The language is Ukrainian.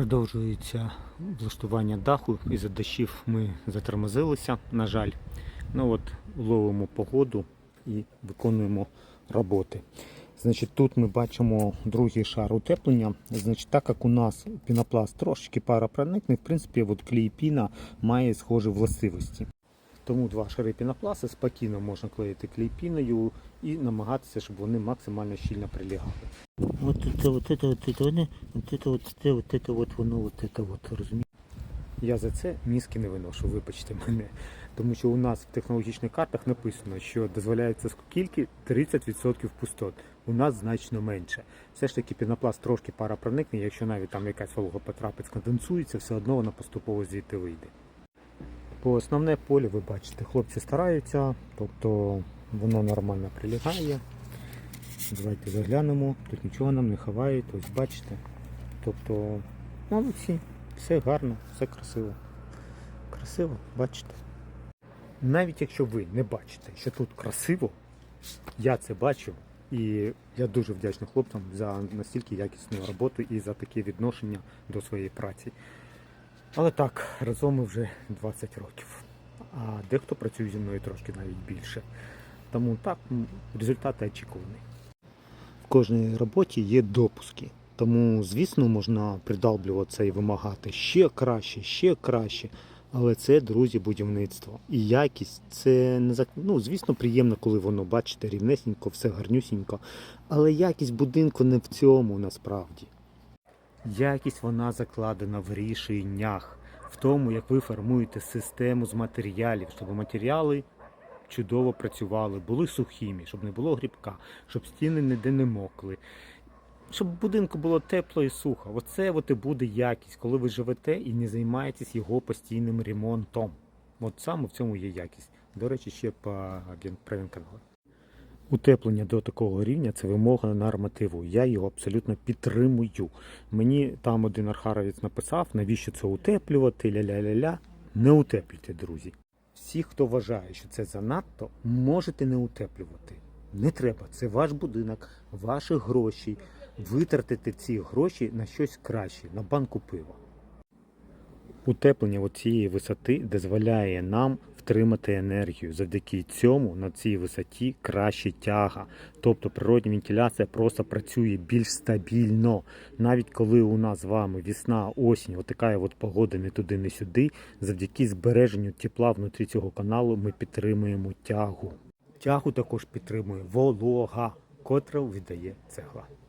Продовжується влаштування даху. Із-за дощів ми затормозилися, на жаль. Ну от ловимо погоду і виконуємо роботи. Значить, тут ми бачимо другий шар утеплення. Значить, так як у нас пінопласт трошечки паропроникний, в принципі, от клей піна має схожі властивості. Тому два шари пінопласту спокійно можна клеїти клейпіною і намагатися, щоб вони максимально щільно прилягали. Вот это, вот это, вот это, вони, вот это, вот це, вот это, вот воно, вот это, вот, розумієте? Я за це мізки не виношу, вибачте мене. Тому що у нас в технологічних картах написано, що дозволяється скільки 30% пустот. У нас значно менше. Все ж таки пінопласт трошки парапроникне, якщо навіть там якась волога потрапить, сконденсується, все одно вона поступово звідти вийде. По основне поле ви бачите, хлопці стараються, тобто воно нормально прилягає. Давайте заглянемо, тут нічого нам не ховають, ось бачите. Тобто, молодці, все гарно, все красиво. Красиво, бачите. Навіть якщо ви не бачите, що тут красиво, я це бачу. І я дуже вдячний хлопцям за настільки якісну роботу і за таке відношення до своєї праці. Але так, разом ми вже 20 років. А дехто працює зі мною трошки навіть більше. Тому так, результати очікувані. В кожній роботі є допуски. Тому, звісно, можна придалблюватися і вимагати ще краще, ще краще. Але це, друзі, будівництво. І якість це не ну, звісно, приємно, коли воно, бачите, рівнесенько, все гарнюсінько. Але якість будинку не в цьому насправді. Якість вона закладена в рішеннях, в тому, як ви формуєте систему з матеріалів, щоб матеріали чудово працювали, були сухими, щоб не було грібка, щоб стіни ніде не мокли. Щоб в будинку було тепло і сухо. Оце от і буде якість, коли ви живете і не займаєтесь його постійним ремонтом. От саме в цьому є якість. До речі, ще по генпревенканалу. Утеплення до такого рівня це вимога нормативу. Я його абсолютно підтримую. Мені там один архаровець написав, навіщо це утеплювати, ля-ля-ля-ля. Не утеплюйте, друзі. Всі, хто вважає, що це занадто, можете не утеплювати. Не треба. Це ваш будинок, ваші гроші. Витратите ці гроші на щось краще, на банку пива. Утеплення цієї висоти дозволяє нам втримати енергію. Завдяки цьому на цій висоті краще тяга. Тобто природня вентиляція просто працює більш стабільно. Навіть коли у нас з вами весна, осінь, отака от погода не туди, не сюди, завдяки збереженню тепла внутрі цього каналу ми підтримуємо тягу. Тягу також підтримує волога, котра віддає цегла.